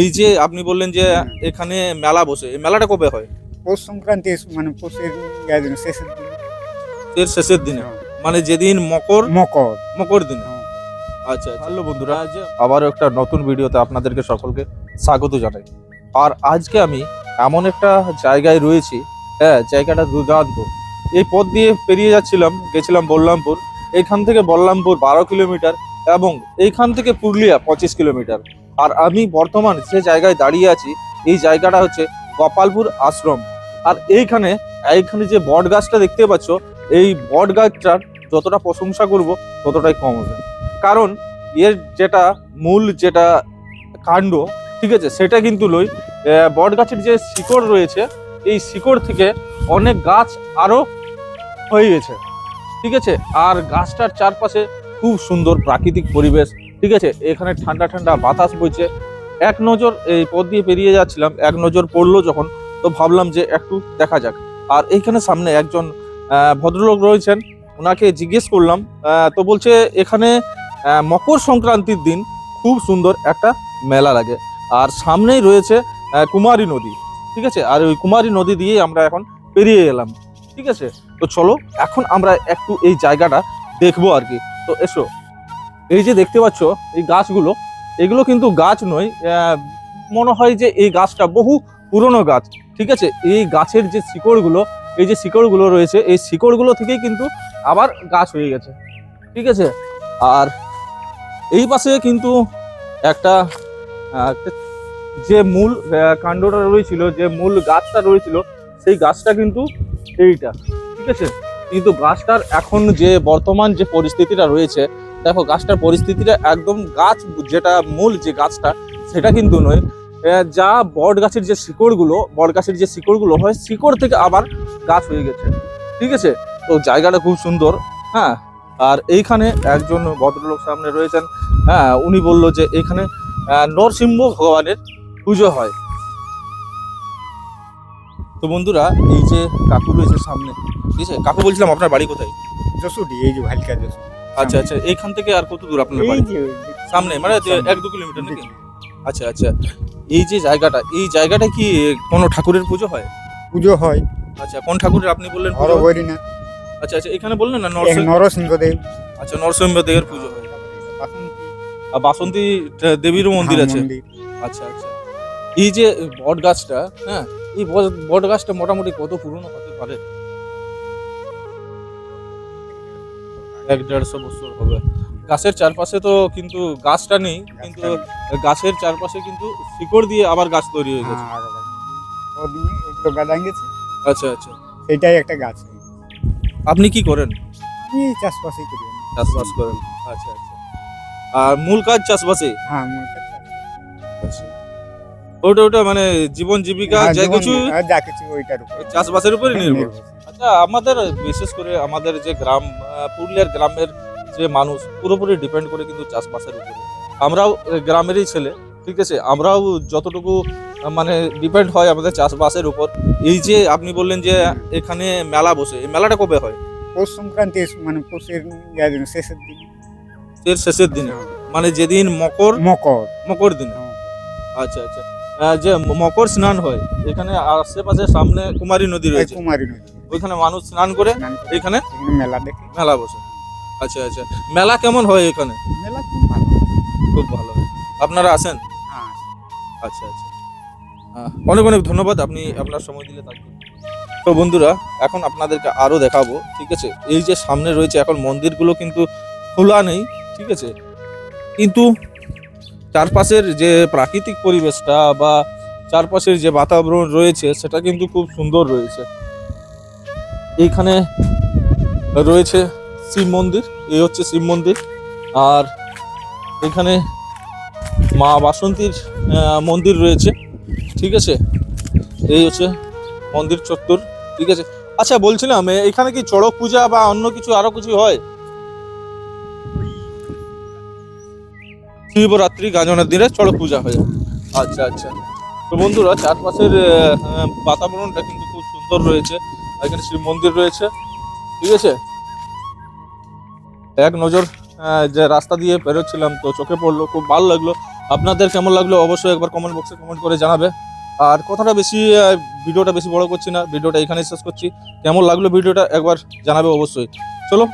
এই যে আপনি বললেন যে এখানে মেলা বসে এই মেলাটা কবে হয়? পৌষ সংক্রান্তি মানে পৌষের শেষের দিন। এর শেষের দিনে? মানে যেদিন মকর? মকর। মকর দিনে? আচ্ছা হ্যালো বন্ধুরা আজ আবারও একটা নতুন ভিডিওতে আপনাদেরকে সকলকে স্বাগত জানাই। আর আজকে আমি এমন একটা জায়গায় রয়েছি হ্যাঁ জায়গাটা দুর্দান্ত। এই পথ দিয়ে পেরিয়ে যাচ্ছিলাম গেছিলাম বল্লামপুর। এইখান থেকে বল্লামপুর বারো কিলোমিটার এবং এইখান থেকে পুরুলিয়া পঁচিশ কিলোমিটার। আর আমি বর্তমান যে জায়গায় দাঁড়িয়ে আছি, এই জায়গাটা হচ্ছে গোপালপুর আশ্রম। আর এইখানে এইখানে যে বট গাছটা দেখতে পাচ্ছ, এই বট গাছটার যতটা প্রশংসা করব, ততটাই কম হবে। কারণ, এর যেটা মূল যেটা কাণ্ড, ঠিক আছে, সেটা কিন্তু লই বট গাছের যে শিকড় রয়েছে, এই শিকড় থেকে অনেক গাছ আরও হয়ে গেছে। ঠিক আছে? আর গাছটার চারপাশে খুব সুন্দর প্রাকৃতিক পরিবেশ ঠিক আছে? এখানে ঠান্ডা ঠান্ডা বাতাস বইছে। এক নজর এই পথ দিয়ে পেরিয়ে যাচ্ছিলাম, এক নজর পড়ল যখন, তো ভাবলাম যে একটু দেখা যাক। আর এইখানে সামনে একজন ভদ্রলোক রয়েছেন ওনাকে জিজ্ঞেস করলাম তো বলছে, এখানে মকর সংক্রান্তির দিন খুব সুন্দর একটা মেলা লাগে। আর সামনেই রয়েছে কুমারী নদী। ঠিক আছে? আর ওই কুমারী নদী দিয়ে আমরা এখন পেরিয়ে এলাম। ঠিক আছে? তো চলো, এখন আমরা একটু এই জায়গাটা দেখব আর কি। তো এসো। এই যে দেখতে পাচ্ছ, এই গাছগুলো, এগুলো কিন্তু গাছ নয় মনে হয় যে এই গাছটা বহু পুরনো গাছ, ঠিক আছে? এই গাছের যে শিকড়গুলো, এই যে শিকড়গুলো রয়েছে, এই শিকড়গুলো থেকেই কিন্তু আবার গাছ হয়ে গেছে, ঠিক আছে? আর এই পাশে কিন্তু একটা যে মূল কাণ্ডটা রয়েছিল, যে মূল গাছটা রয়েছিল, সেই গাছটা কিন্তু এইটা, ঠিক আছে? কিন্তু গাছটার এখন যে বর্তমান যে পরিস্থিতিটা রয়েছে দেখো গাছটার পরিস্থিতিটা একদম গাছ, যেটা মূল যে গাছটা, সেটা কিন্তু নয়। যা বট গাছের যে শিকড়গুলো বট গাছের যে শিকড়গুলো হয়, শিকড় থেকে আবার গাছ হয়ে গেছে। ঠিক আছে? তো জায়গাটা খুব সুন্দর হ্যাঁ? আর এইখানে একজন ভদ্রলোক সামনে রয়েছেন হ্যাঁ? উনি বলল যে এখানে নরসিংহ ভগবানের পুজো হয়। তো বন্ধুরা, এই যে কাকু রয়েছে সামনে, ঠিক আছে? কাকু বলছিলাম, আপনার বাড়ি কোথায়? যশোটি এই যে ভালিকা যশোর। আচ্ছা আচ্ছা এইখান থেকে আর কত দূর আপনার বাড়ি? সামনে মানে এক দু কিলোমিটার নাকি? আচ্ছা আচ্ছা এই যে জায়গাটা এই জায়গাটা কি কোনো ঠাকুরের পুজো হয়? পুজো হয়। আচ্ছা কোন ঠাকুরের? আপনি বললেন পুজো? হরবরিনাথ আচ্ছা আচ্ছা এখানে বললেন না নরসিংহদেব। আচ্ছা নরসিংহ দেবের পুজো হয়। আর বাসন্তী দেবীরও মন্দির আছে? আচ্ছা আচ্ছা এই যে বট গাছটা হ্যাঁ এই বট গাছটা মোটামুটি কত পুরনো হতে পারে? এক দেড়শো বছর হবে। গাছের চারপাশে তো কিন্তু গাছটা নেই কিন্তু গাছের চারপাশে কিন্তু শিকড় দিয়ে আবার গাছ তৈরি হয়ে গেছে। হ্যাঁ, গাদান গেছে। আচ্ছা আচ্ছা। সেটাই একটা গাছ। আপনি কি করেন? আমি চাষবাসই করি। চাষবাস করেন। আচ্ছা আচ্ছা। আর মূল কাজ চাষবাসে? হ্যাঁ কাছে আছে। আচ্ছা। ওটা ওটা মানে জীবন জীবিকা হ্যাঁ, যা কিছু? হ্যাঁ, যা কিছু ওইটার উপর। চাষবাসের উপরে নির্ভর। নির্ভর। আমাদের বিশেষ করে আমাদের যে গ্রাম পুরুলিয়ার গ্রামের যে মানুষ পুরোপুরি ডিপেন্ড করে কিন্তু চাষবাসের উপরে। আমরাও গ্রামেরই ছেলে ঠিক আছে? আমরাও যতটুকু মানে ডিপেন্ড হয় আমাদের চাষবাসের উপর। এই যে আপনি বললেন যে এখানে মেলা বসে এই মেলাটা কবে হয়? পৌষ সংক্রান্তি মানে পৌষের শেষের দিন। এর শেষের দিনে মানে যেদিন মকর মকর। মকর দিনে। আচ্ছা আচ্ছা। আহ, যে মকর স্নান হয় এখানে আশেপাশে সামনে কুমারী নদী রয়েছে। কুমারী নদী। ওইখানে মানুষ স্নান করে এখানে মেলা দেখে। মেলা বসে। আচ্ছা আচ্ছা। মেলা কেমন হয় এখানে? মেলা খুব ভালো খুব ভালো হয়। আপনারা আসেন? হ্যাঁ আচ্ছা আচ্ছা। অনেক অনেক ধন্যবাদ। আপনি আপনার সময় দিলে জন্য। তো বন্ধুরা এখন আপনাদেরকে আরও দেখাবো ঠিক আছে? এই যে সামনে রয়েছে এখন মন্দিরগুলো কিন্তু খোলা নেই ঠিক আছে? কিন্তু চারপাশের যে প্রাকৃতিক পরিবেশটা বা চারপাশের যে বাতাবরণ রয়েছে সেটা কিন্তু খুব সুন্দর রয়েছে। এইখানে রয়েছে শিব মন্দির, এই হচ্ছে শিব মন্দির। আর এখানে মা বাসন্তীর মন্দির রয়েছে, ঠিক আছে? এই হচ্ছে মন্দির চত্বর, ঠিক আছে? আচ্ছা বলছিলাম এখানে কি চড়ক পূজা বা অন্য কিছু আরও কিছু হয়? শিবরাত্রি গাজনের দিনে চড়ক পূজা হয়। আচ্ছা আচ্ছা। তো বন্ধুরা, চারপাশের বাতাবরণটা কিন্তু খুব সুন্দর রয়েছে। এখানে শিব মন্দির রয়েছে, ঠিক আছে? এক নজর যে রাস্তা দিয়ে বেরোচ্ছিলাম তো চোখে পড়ল, খুব ভালো লাগল। আপনাদের কেমন লাগল অবশ্যই একবার কমেন্ট বক্সে কমেন্ট করে জানাবে। আর কথাটা বেশি ভিডিওটা বেশি বড় করছি না, ভিডিওটা এখানেই শেষ করছি। কেমন লাগল ভিডিওটা একবার জানাবে অবশ্যই। চলো,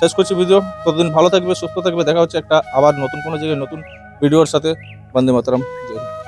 শেষ করছি ভিডিও ততদিন ভালো থাকবে, সুস্থ থাকবে। দেখা হচ্ছে একটা আবার নতুন কোনো জায়গায় নতুন ভিডিওর সাথে। বন্দে মাতরম, জয়।